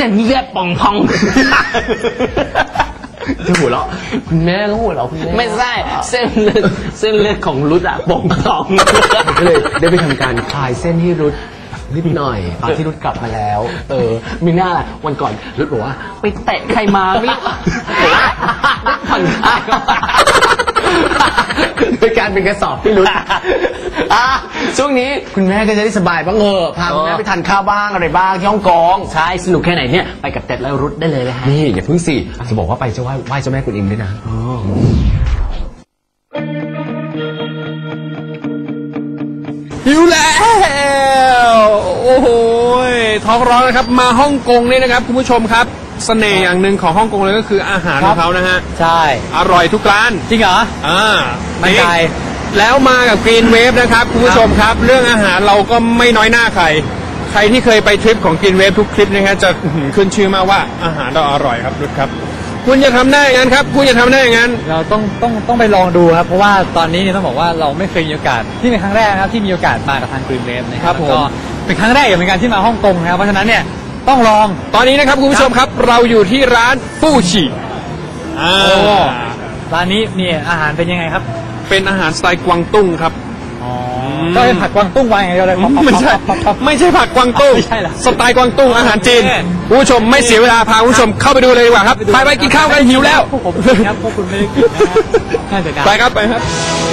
ส้นเลือดป่องพอง จะหัวเราะคุณแม่ก็หัวเราะคุณแม่ไม่ใช่เส้นเลือดเส้นเลือดของรุดอะป่องพองก็เลยได้ไปทำการคลายเส้นที่รุดนิดหน่อยตอนที่รุดกลับมาแล้ว เออ มีหน้าล่ะวันก่อนรุดบอกว่า ไปเตะใครมาไม่รู้ผ่อนคลาย โดยการเป็นกระสอบที่รุดอะช่วงนี้คุณแม่ก็จะได้สบายบ้างเออพาคุณแม่ไปทานข้าวบ้างอะไรบ้างที่ฮ่องกงใช่สนุกแค่ไหนเนี่ยไปกับเต็ดแล้วรุดได้เลยนะฮะนี่อย่าเพิ่งสิจะบอกว่าไปจะไหว้ไหว้เจ้าแม่กุนอิมด้วยนะหิวแล้ว โอ้โหยท้องร้อนนะครับ มาฮ่องกงเนี่ยนะครับ คุณผู้ชมครับ เสน่ห์อย่างหนึ่งของฮ่องกงเลยก็คืออาหารของเขานะฮะ ใช่ อร่อยทุกร้าน จริงเหรอ อ่าไม่ไกลแล้วมากับกรีนเวฟนะครับ คุณผู้ชมครับ เรื่องอาหารเราก็ไม่น้อยหน้าใคร ใครที่เคยไปทริปของกรีนเวฟทุกทริปนะฮะจะอื้อหือขึ้นชื่อมากว่าอาหารเราอร่อยครับรุดครับ คุณจะทำได้อย่างนั้นครับ คุณจะทำได้อย่างนั้น เราต้องต้องต้องไปลองดูครับ เพราะว่าตอนนี้เนี่ยต้องบอกว่าเราไม่เคยมีโอกาสที่เป็นครั้งแรกนะครับที่มีโอกาสมากับทางกรีนเวฟนะคครัรับบผมแล้วก็เป็นครั้งแรกเหมือนกันที่มาฮ่องกงนะครับเพราะฉะนั้นเนี่ย ต้องลอง ตอนนี้นะครับคุณผู้ชมครับ เราอยู่ที่ร้านฟูชิอ่าโอ้ร้านนี้นี่อาหารเป็นยังไงครับ เป็นอาหารสไตล์กวางตุ้งครับ ก็เป็นผัดกวางตุ้งวางอย่างเดียวเลยไม่ใช่ปั๊บปั๊บปั๊บไม่ใช่ผักกวางตุ้งไม่ใช่เหรอสไตล์กวางตุ้งอาหารจีนโอเค คุณผู้ชมไม่เสียเวลาพาคุณผู้ชมเข้าไปดูเลยดีกว่าครับไปไปกินข้าวกันหิวแล้วพวกผมกินครับพวกคุณไม่ได้กินนะฮะน่าเสียดายไปครับไปครับ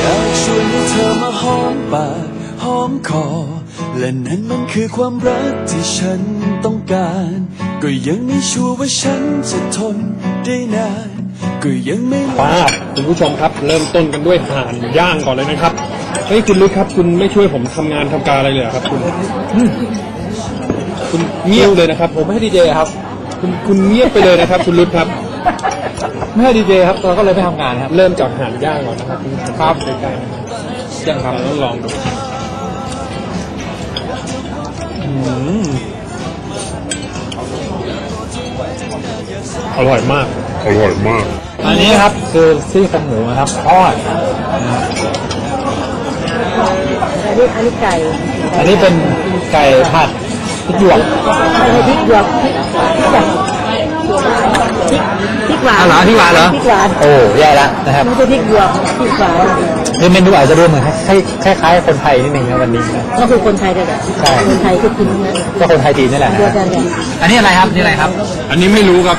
อยากชวนให้เธอมาหอมปากหอมคอ และนั่นมันคือความรักที่ฉันต้องการ ก็ยังไม่ชัวร์ว่าฉันจะทนได้นานก็ยังไม่ป้าบคุณผู้ชมครับ เริ่มต้นกันด้วยห่านย่างก่อนเลยนะครับเฮ้ยคุณลึกครับ คุณไม่ช่วยผมทำงานทำการอะไรเลยเหรอครับ คุณอืมคุณเงียบเลยนะครับ ผมไม่ให้ดีเจครับ คุณคุณเงียบไปเลยนะครับ คุณลึกครับ ไม่ให้ดีเจครับเราก็เลยไปทำงานครับเริ่มจากห่านย่างก่อนนะครับคุณผู้ชมครับใกล้ๆนะครับย่างครับเราต้องลองดู อืมอร่อยมาก อร่อยมาก อันนี้ครับคือซี่โครงหมูนะครับทอดอันนี้อันนี้ไก่ อันนี้เป็นไก่ผัดพริกหยวกไม่ใช่พริกหยวกพริกแบบพริกพริกหวานอ๋อเหรอพริกหวานเหรอพริกหวานโอ้แย่แล้วนะครับไม่ใช่พริกหยวกพริกหวาน คือเมนูอาจจะดูเหมือนคล้ายคล้ายๆคนไทยนิดนึงนะวันนี้นะ ก็คือคนไทยกันแหละใช่ คนไทยก็กินนะก็คนไทยจีนนี่แหละเดียวกันเลยอันนี้อะไรครับนี่อะไรครับ อันนี้ไม่รู้ครับ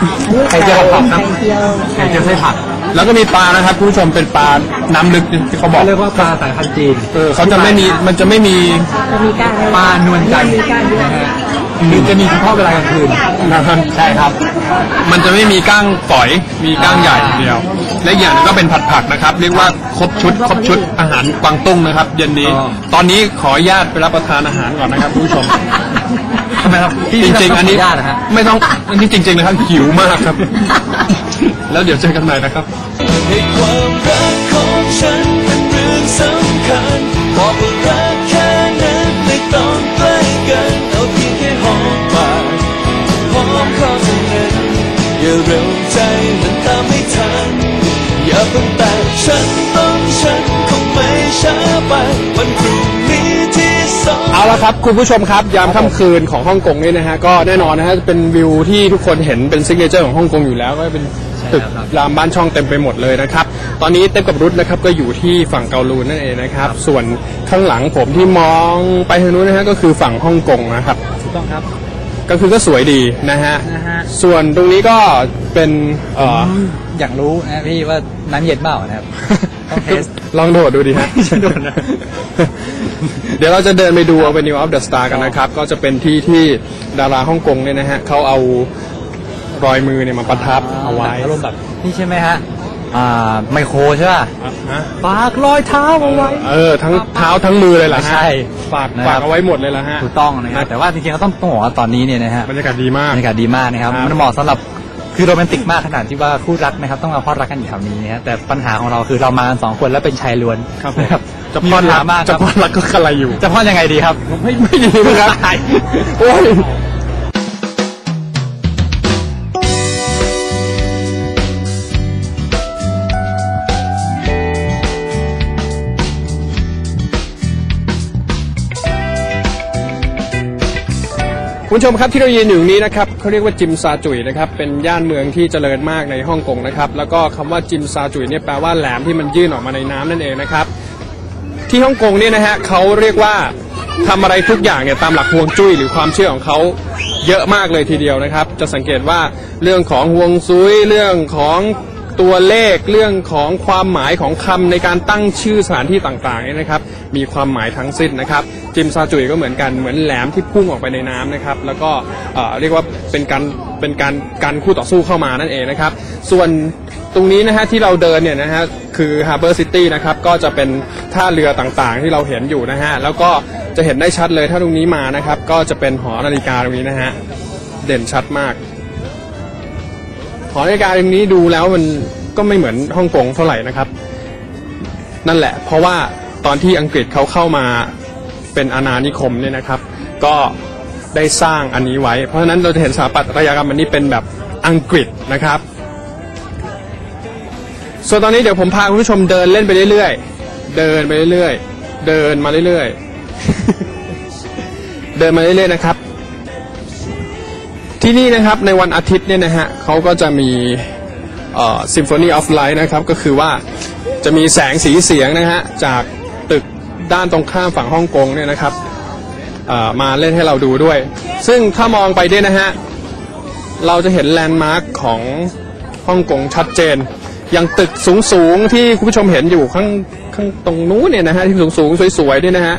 ไข่เจียวผักครับ ไข่เจียวไข่เจียวไส้ผักแล้วก็มีปลานะครับคุณผู้ชมเป็นปลาน้ำลึกที่เขาบอกเรียกว่าปลาสายพันธุ์จีนเออเขาจะไม่มีมันจะไม่มีก็มีก้างให้ปลานวลจันทร์มีก้างด้วยนะฮะ คือจะมีเฉพาะเวลากลางคืนนะครับใช่ครับ มันจะไม่มีก้างฝอย มีก้างใหญ่อย่างเดียว และอีกอย่างหนึ่งก็เป็นผัดผักนะครับ เรียกว่าครบชุดครบชุดอาหารกวางตุ้งนะครับ เย็นนี้อ๋อตอนนี้ขออนุญาตไปรับประทานอาหารก่อนนะครับคุณผู้ชมทำไมครับจริงๆอันนี้ญาตนะฮะไม่ต้องอันนี้จริง ๆนะครับหิวมากครับ แล้วเดี๋ยวเจอกันใหม่นะครับ สองเอาละครับคุณผู้ชมครับยามค่ำคืนของฮ่องกงนี่นะฮะก็แน่นอนนะฮะเป็นวิวที่ทุกคนเห็นเป็นซิกเนเจอร์ของฮ่องกงอยู่แล้วก็เป็นตึกรามบ้านช่องเต็มไปหมดเลยนะครับ ตอนนี้เต็มกับรุดนะครับก็อยู่ที่ฝั่งเกาลูนนั่นเองนะครับ ส่วนข้างหลังผมที่มองไปทางนู้นนะฮะก็คือฝั่งฮ่องกงนะครับถูกต้องครับก็คือก็สวยดีนะฮะนะฮะส่วนตรงนี้ก็เป็นเอ่ออยากรู้นะพี่ว่าน้ำเย็นเปล่านะครับต้องเทสลองโดดดูดิฮะโดดนะ เดี๋ยวเราจะเดินไปดู Avenue of the Star กันนะครับ ก็จะเป็นที่ที่ดาราฮ่องกงเนี่ยนะฮะเขาเอารอยมือเนี่ยมาประทับเอาไว้อารมณ์แบบนี่ใช่ไหมฮะอ่าไมโครใช่ป่ะอะฮะฝากรอยเท้าเอาไว้ เออทั้งเท้าทั้งมือเลยเหรอฮะใช่ฝากนะครับฝากเอาไว้หมดเลยละฮะถูกต้องนะครับแต่ว่าจริงๆก็ต้องต้องบอกว่าตอนนี้เนี่ยนะฮะบรรยากาศดีมากบรรยากาศดีมากนะครับครับมันเหมาะสำหรับ คือโรแมนติกมากขนาดที่ว่าคู่รักนะครับต้องมาพอดรักกันอยู่แถวนี้นะฮะแต่ปัญหาของเราคือเรามากันสองคนแล้วเป็นชายล้วนครับผม นะจะพอดรักมากคจะรับพอดรักก็กระไรอยู่ จะพอดยังไงดีครับ ไม่ไม่ดีครับ โอ้ย คุณผู้ชมครับที่เรายืนอยู่นี้นะครับเขาเรียกว่าจิมซาจุยนะครับเป็นย่านเมืองที่เจริญมากในฮ่องกงนะครับแล้วก็คำว่าจิมซาจุยเนี่ยแปลว่าแหลมที่มันยื่นออกมาในน้ำนั่นเองนะครับที่ฮ่องกงเนี่ยนะฮะเขาเรียกว่าทำอะไรทุกอย่างเนี่ยตามหลักฮวงจุ้ยหรือความเชื่อของเขาเยอะมากเลยทีเดียวนะครับ จะสังเกตว่าเรื่องของฮวงซุยเรื่องของตัวเลขเรื่องของความหมายของคำในการตั้งชื่อสถานที่ต่างๆเนี่ยนะครับ มีความหมายทั้งสิ้นนะครับ จิมซาจุยก็เหมือนกันเหมือนแหลมที่พุ่งออกไปในน้ำนะครับแล้วก็เรียกว่าเป็นการเป็นการกันคู่ต่อสู้เข้ามานั่นเองนะครับ ส่วนตรงนี้นะฮะที่เราเดินเนี่ยนะฮะคือ Harbor City นะครับก็จะเป็นท่าเรือต่างๆ ที่เราเห็นอยู่นะฮะแล้วก็จะเห็นได้ชัดเลยถ้าตรงนี้มานะครับก็จะเป็นหอนาฬิกาตรงนี้นะฮะเด่นชัดมาก หอนาฬิกาตรงนี้ดูแล้วมันก็ไม่เหมือนฮ่องกงเท่าไหร่นะครับ นั่นแหละ เพราะว่าตอนที่อังกฤษเขาเข้ามา เป็นอาณานิคมเนี่ยนะครับ ก็ได้สร้างอันนี้ไว้ เพราะฉะนั้นเราจะเห็นสถาปัตยกรรมอันนี้เป็นแบบอังกฤษนะครับ ส่วนตอนนี้เดี๋ยวผมพาคุณผู้ชมเดินเล่นไปเรื่อยๆ เดินไปเรื่อยๆ เดินมาเรื่อยๆ เดินมาเรื่อยๆนะครับ ที่นี่นะครับในวันอาทิตย์เนี่ยนะฮะเขาก็จะมีเอ่อ Symphony of Light นะครับ ก็คือว่าจะมีแสงสีเสียงนะฮะจาก ด้านตรงข้ามฝั่งฮ่องกงเนี่ยนะครับมาเล่นให้เราดูด้วย ซึ่งถ้ามองไปเนี่ยนะฮะ เราจะเห็นแลนด์มาร์คของฮ่องกงชัดเจน อย่างตึกสูงๆที่คุณผู้ชมเห็นอยู่ข้างข้างตรงนู้นเนี่ยนะฮะที่สูงๆสวยๆเนี่ยนะฮะ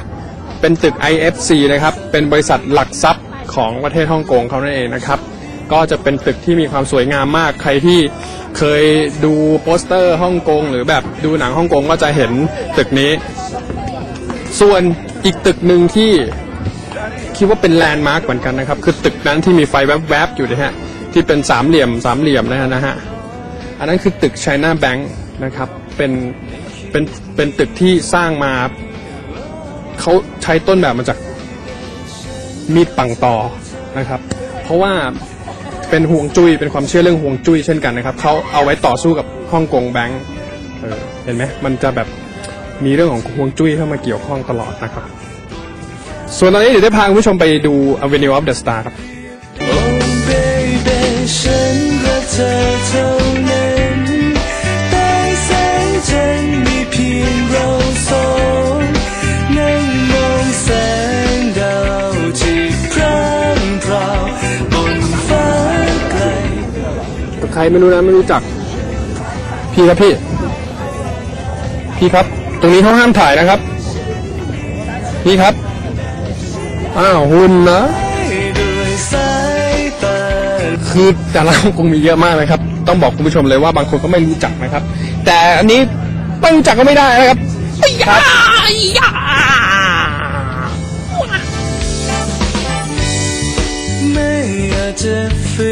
เป็นตึก IFC นะครับ เป็นบริษัทหลักทรัพย์ของประเทศฮ่องกงเขานั่นเองนะครับ ก็จะเป็นตึกที่มีความสวยงามมาก ใครที่เคยดูโปสเตอร์ฮ่องกงหรือแบบดูหนังฮ่องกงก็จะเห็นตึกนี้ ส่วนอีกตึกหนึ่งที่คิดว่าเป็นแลนด์มาร์กเหมือนกันนะครับ คือตึกนั้นที่มีไฟแวบๆอยู่นะฮะที่เป็นสามเหลี่ยมสามเหลี่ยมนะฮะนะฮะอันนั้นคือตึก China Bank นะครับ เป็นเป็นเป็นตึกที่สร้างมาเขาใช้ต้นแบบมาจากมีดปังตอนะครับ เพราะว่าเป็นห่วงจุ้ยเป็นความเชื่อเรื่องห่วงจุ้ยเช่นกันนะครับเขาเอาไว้ต่อสู้กับฮ่องกงแบงก์เห็นไหมมันจะแบบ มีเรื่องของห่วงจุ้ยเข้ามาเกี่ยวข้องตลอดนะครับ ส่วนตอนนี้เดี๋ยวได้พาคุณผู้ชมไปดู Avenue of the Star ครับ Oh baby ฉันรักเธอเท่านั้นใต้แสงจันทร์มีเพียงเราสองนั่งมองแสงดาวที่พร่างพราวบนฟ้าไกลใครไม่รู้นะไม่รู้จัก พี่ครับพี่ พี่ครับ ตรงนี้เขาห้ามถ่ายนะครับ นี่ครับ อ้าวหุ่นนะด้วยสายตาคือแต่ละคงมีเยอะมากนะครับ ต้องบอกคุณผู้ชมเลยว่าบางคนก็ไม่รู้จักนะครับ แต่อันนี้ไม่รู้จักก็ไม่ได้นะครับครับ จจะฝื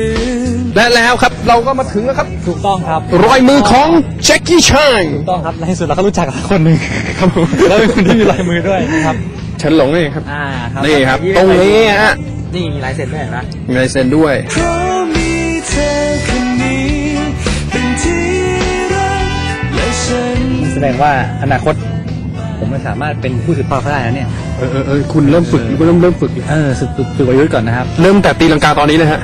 นและแล้วครับเราก็มาถึงแล้วครับถูกต้องครับ รอยมือของแจ็คกี้ชานถูกต้องครับในที่สุดเราก็รู้จักกับคนหนึ่งครับผมแล้วเป็นคนที่มีลายมือด้วยนะครับฉันหลงนี่ครับอ่าครับนี่ครับ ตรงนี้ฮะนี่มีลายเซ็นด้วยเห็นไหมมีลายเซ็นด้วยเพราะมีเธอคนนี้เป็นที่รักและฉันแสดงว่าอนาคต ผมไม่สามารถเป็นผู้สืบทอดเขาได้นะเนี่ย เออเออเออคุณเริ่มฝึกคุณเริ่มเริ่มฝึกเออฝึกฝึกฝึกอายุก่อนนะครับ เริ่มแต่ตีลังกาตอนนี้เลยฮะ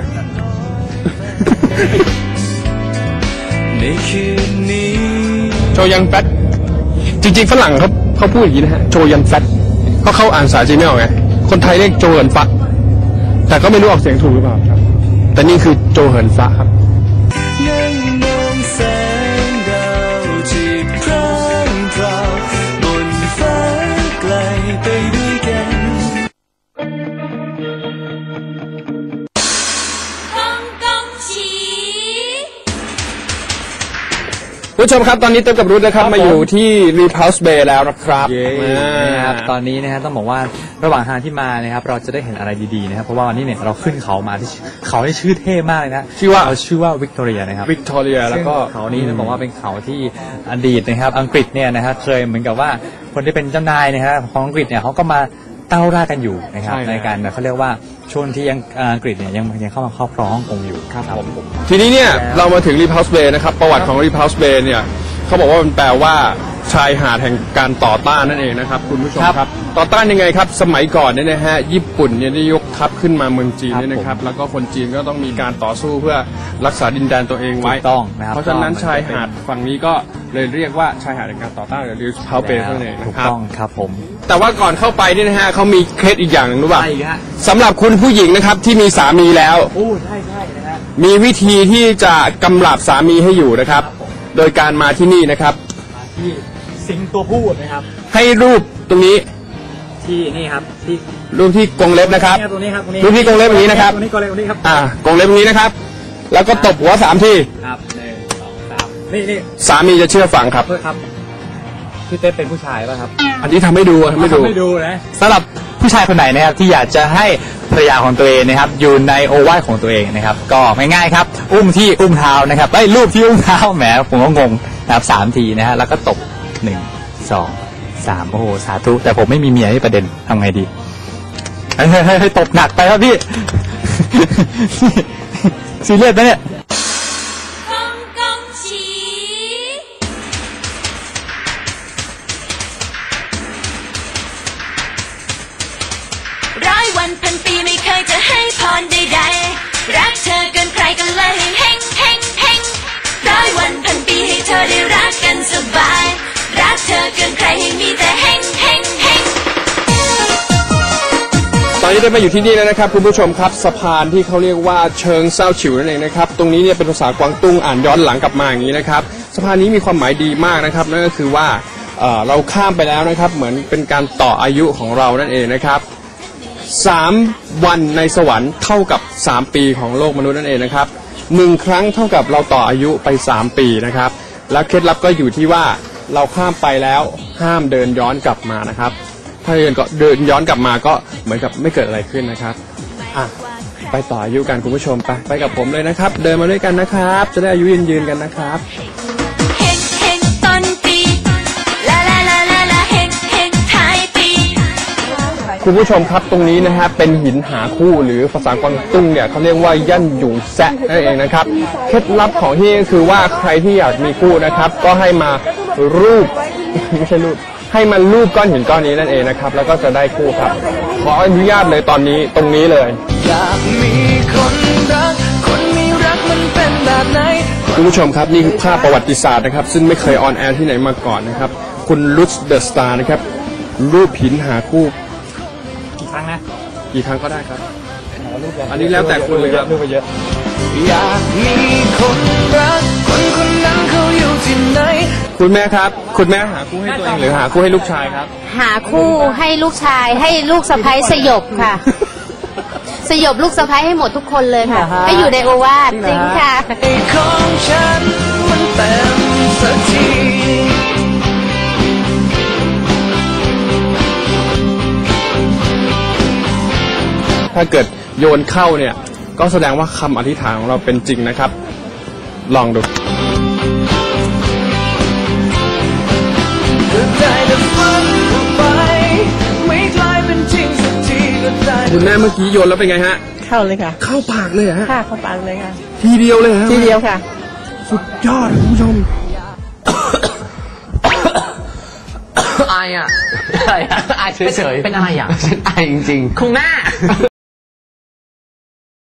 ในคืนนี้โจยันแฟตจริงๆฝรั่งเขาเขาพูดอย่างนี้นะฮะโจยันแฟตเพราะเขาอ่านสายจีนไม่ออกไงคนไทยเรียกโจเหินฟะแต่ก็ไม่รู้ออกเสียงถูกหรือเปล่าครับ แต่นี่คือโจเหินฟะครับ ผู้ชมครับตอนนี้เต็มกับรุ้นะครับมาอยู่ที่ Repulse Bay แล้วนะครับอ่านะครับตอนนี้นะฮะต้องบอกว่าระหว่างทางที่มานะครับเราจะได้เห็นอะไรดีๆนะครับเพราะว่าวันนี้เนี่ยเราขึ้นเขามาที่เขาที่ชื่อเท่มากเลยนะชื่อว่าเขชื่อว่าวิกตอเรียนะครับวิกตอเรียแล้วก็ซึ่งเขานี้ต้องบอกว่าเป็นเขาที่อดีตนะครับอังกฤษเนี่ยนะฮะเคยเหมือนกับว่าคนที่เป็นเจ้านายนะฮะของอังกฤษเนี่ยเขาก็มาเต้าร่ากันอยู่นะครับใช่ในการเขาเรียกว่าช่วงที่ยังอังกฤษเนี่ยยังยังเข้ามาครอบครองฮ่องกงอยู่ครับผม ทีนี้เนี่ย เรามาถึง Repulse Bay นะครับ ประวัติของ Repulse Bay เนี่ยเขาบอกว่ามันแปลว่าชายหาดแห่งการต่อต้านนั่นเองนะครับ คุณผู้ชมครับ ต่อต้านยังไงครับ สมัยก่อนเนี่ยนะฮะญี่ปุ่นเนี่ยได้ยกทัพขึ้นมาเมืองจีนเนี่ยนะครับ แล้วก็คนจีนก็ต้องมีการต่อสู้เพื่อรักษาดินแดนตัวเองไว้ถูกต้องนะครับเพราะฉะนั้นก็มันชายหาดฝั่งนี้ก็เลยเรียกว่าชายหาดแห่งการต่อต้านหรือพาวเปนนั่นเองถูนะกครับต้องครับผม แต่ว่าก่อนเข้าไปเนี่ยนะฮะเขามีเคล็ดอีกอย่างหนึ่งรู้ป่ะอะไรอีกฮะสำหรับคุณผู้หญิงนะครับที่มีสามีแล้วโอ้ใช่ใช่นะฮะมีวิธีที่จะกำลับสามีให้อยู่นะครับ โดยการมาที่นี่นะครับที่สิงตัวพูดนะครับ ให้รูปตรงนี้ที่นี่ครับที่รูปที่กรงเล็บนะครับตรงนี้ครับตรงนี้รูปที่กรงเล็บอย่างนี้นะครับตรงนี้กรงเล็บตรงนี้ครับอ่ากรงเล็บอย่างนี้นะครับ แล้วก็ตบหัวสามทีครับหนึ่งสองสามนี่นี่สามีจะเชื่อฟังครับโทษครับพี่เต้เป็นผู้ชายป่ะครับ อันนี้ทำให้ดูทำให้ดูไม่ดูนะสำหรับผู้ชายคนไหนนะครับที่อยากจะให้ ภรรยาของตัวเองนะครับ อยู่ในโอวาทของตัวเองนะครับ ก็ง่ายๆครับ อุ้มที่อุ้มเท้านะครับไอ้รูปที่อุ้มเท้าแหมผมก็งงนะครับสามทีนะฮะแล้วก็ตบหนึ่งสองสามโอ้โหสาธุ แต่ผมไม่มีเมียให้ประเด็นทำไงดีเฮ้ยเฮ้ยเฮ้ยเฮ้ยตบหนักไปครับพี่ซีเรียสนะเนี่ย อนนี้ได้มาอยู่ที่นี่แล้วนะครับคุณผู้ชมครับสะพานที่เขาเรียกว่าเชิงเศร้าฉิวนั่นเองนะครับตรงนี้เนี่ยเป็นภาษากวางตุ้งอ่านย้อนหลังกลับมาอย่างนี้นะครับสะพานนี้มีความหมายดีมากนะครับนั่นก็คือว่าเอ่อเราข้ามไปแล้วนะครับเหมือนเป็นการต่ออายุของเรานั่นเองนะครับสามวันในสวรรค์เท่ากับ3ปีของโลกมนุษย์นั่นเองนะครับหนึ่งครั้งเท่ากับเราต่ออายุไป3ปีนะครับแล้วเคล็ดลับก็อยู่ที่ว่าเราข้ามไปแล้วห้ามเดินย้อนกลับมานะครับ ถ้าเดินก็เดินย้อนกลับมาก็เหมือนกับไม่เกิดอะไรขึ้นนะครับอะไปต่ออายุกันคุณผู้ชมไปไปกับผมเลยนะครับ เดินมาด้วยกันนะครับ จะได้อายุยืนยืนๆกันนะครับเฮงเฮงต้นปีลาลาลาลาลาเฮงเฮงท้ายปีคุณผู้ชมครับตรงนี้นะฮะเป็นหินหาคู่หรือภาษากวางตุ้งเนี่ยเขาเรียกว่ายั่นหยูแซะนั่นเองนะครับเคล็ดลับของที่นี่ก็คือว่าใครที่อยากมีคู่นะครับ ก็ให้มารูปไม่ใช่รูป ให้มันรูปก้อนหินก้อนนี้นั่นเองนะครับ แล้วก็จะได้คู่ครับ ขออนุญาตเลยตอนนี้ตรงนี้เลยอยากมีคนรักคนมีรักมันเป็นแบบไหนคุณผู้ชมครับนี่คือภาพประวัติศาสตร์นะครับ ซึ่งไม่เคยออนแอร์ที่ไหนมาก่อนนะครับ คุณลุชเดอะสตาร์นะครับ รูปหินหาคู่กี่ครั้งนะกี่ครั้งก็ได้ครับ อันนี้แล้วแต่คุณเลยครับรูปไปเยอะอยากมีคนรักคนคนนั้นเขาอยู่ ที่ไหนคุณแม่ครับ คุณแม่หาคู่ให้ตัวเองหรือหาคู่ให้ลูกชายครับ หาคู่ให้ลูกชายให้ลูกสะพ้ยสยบค่ะ สยบลูกสะพ้ยให้หมดทุกคนเลยค่ะ ให้อยู่ในโอวาทจริงค่ะไอ้ของฉันมันเต็มสักทีถ้าเกิดโยนเข้าเนี่ย ก็แสดงว่าคำอธิษฐานของเราเป็นจริงนะครับ ลองดู คุณแม่เมื่อกี้โยนแล้วเป็นไงฮะ เข้าเลยค่ะ เข้าปากเลยเหรอฮะ ค่ะเข้าปากเลยค่ะ ทีเดียวเลยฮะทีเดียวค่ะ สุดยอดคุณผู้ชม อายอะอายอะอายเฉยๆ เป็นอะไรอะ ฉันอายจริงๆ คุณแม่